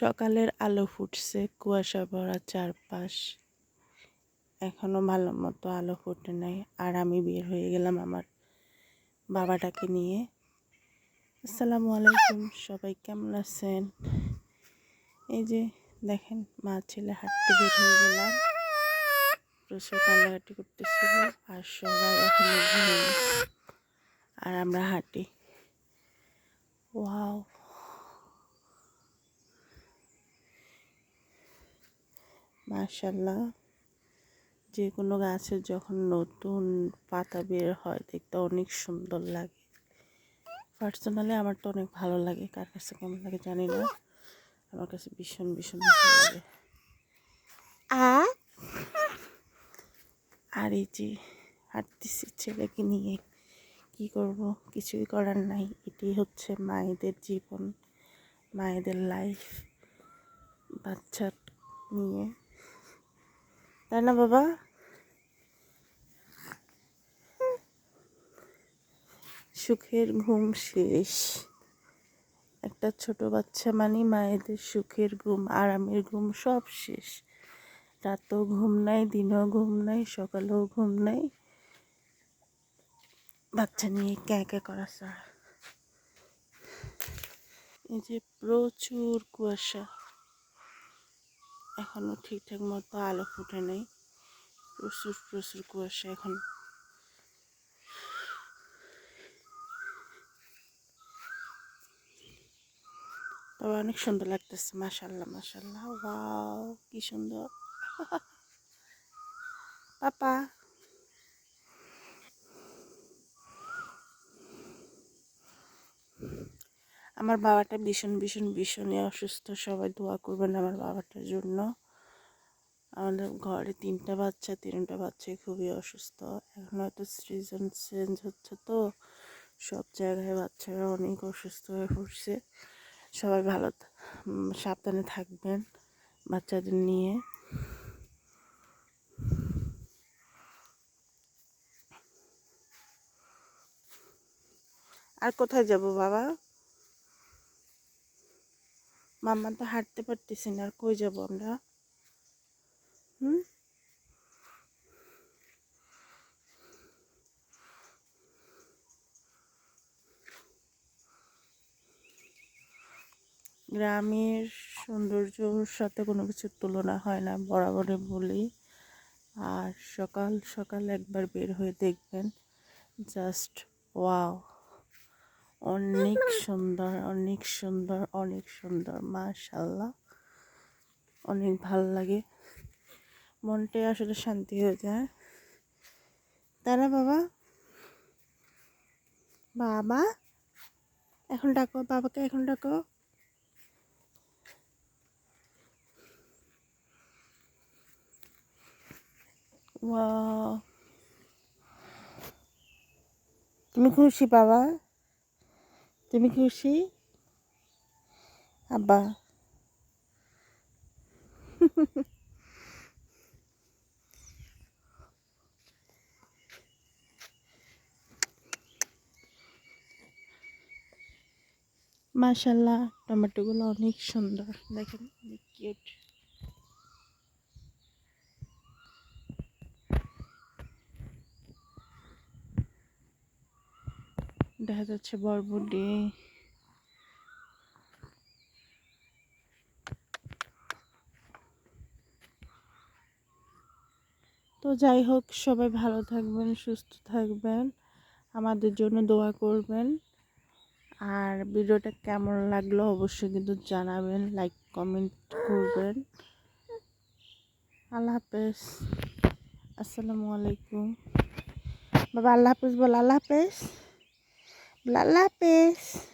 সকালের আলো ফুটছে, কুয়াশা ভরা চারপাশ। এখনও ভালো মতো আলো ফুটে নাই। আর আমি বের হয়ে গেলাম আমার বাবাটাকে নিয়ে। আসসালামু আলাইকুম, সবাই কেমন আছেন? এই যে দেখেন, মা ছেলে হাঁটতে বের হয়ে গেলাম। প্রচুর কান্নাকাটি করতেছিল আর সবাই এখন আর আমরা হাঁটি। ওয়াও। মাশাল্লাহ যে কোনো গাছের যখন নতুন পাতা বের হয়, দেখতে অনেক সুন্দর লাগে। পার্সোনালি আমার তো অনেক ভালো লাগে, কার কাছে কেমন লাগে জানি না। আমার কাছে ভীষণ ভীষণ ভালো লাগে। আর? এই যে হাঁটতেছি ছেলেকে নিয়ে, কি করব? কিছুই করার নাই। এটি হচ্ছে মায়েদের জীবন, মায়েদের লাইফ বাচ্চা নিয়ে। তাই না, বাবা? সুখের ঘুম শেষ। একটা ছোট বাচ্চা মানে মায়েদের সুখের ঘুম, আরামের ঘুম সব শেষ। রাতেও ঘুম নাই, দিনেও ঘুম নাই, সকালেও ঘুম নাই। বাচ্চা নিয়ে ক্যাঁ ক্যাঁ করা ছাড়া। এই যে প্রচুর কুয়াশা। এখনও ঠিকঠাক মতো আলো ফুটে নেই। প্রচুর প্রচুর কুয়াশা এখন। তবে অনেক সুন্দর লাগতেছে মাসাল্লাহ মাসাল্লাহ ওয়াও, কি সুন্দর। পাপা। আমার বাবাটা ভীষণ ভীষণ, ভীষণই অসুস্থ। সবাই দোয়া করবেন আমার বাবাটার জন্য। আমাদের ঘরে তিনটা বাচ্চা, তিনটা বাচ্চাই খুবই অসুস্থ। এখন হয়তো সিজন চেঞ্জ হচ্ছে তো। সব জায়গায় বাচ্চারা অনেক অসুস্থ হয়ে পড়ছে। সবাই ভালো সাবধানে থাকবেন বাচ্চাদের নিয়ে। আর কোথায় যাব বাবা? মাম্মা তো হাঁটতে পারতেছি না, আর কই যাব আমরা? গ্রামের সৌন্দর্যর সাথে কোনো কিছুর তুলনা হয় না বরাবরে বলি। আর সকাল সকাল একবার বের হয়ে দেখবেন, জাস্ট ওয়াও। অনেক সুন্দর অনেক সুন্দর অনেক সুন্দর মাশাল্লাহ অনেক ভালো লাগে। মনটাই আসলে শান্তি হয়ে যায়। তারা বাবা? বাবা? এখন ডাকো, বাবাকে এখন ডাকো। তুমি খুশি বাবা? তুমি খুশি? আব্বা। মাশাল্লাহ টমেটোগুলো অনেক সুন্দর। দেখেন অনেক কিউট দেখা যাচ্ছে বরবটি। তো যাই হোক, সবাই ভালো থাকবেন, সুস্থ থাকবেন, আমাদের জন্য দোয়া করবেন। আর ভিডিওটা কেমন লাগল অবশ্যই কিন্তু জানাবেন লাইক কমেন্ট করবেন। আল্লাহ হাফেজ। আসসালামু আলাইকুম। বাবা, আল্লাহ হাফেজ বল, আল্লাহ হাফেজ। আল্লাহ হাফেজ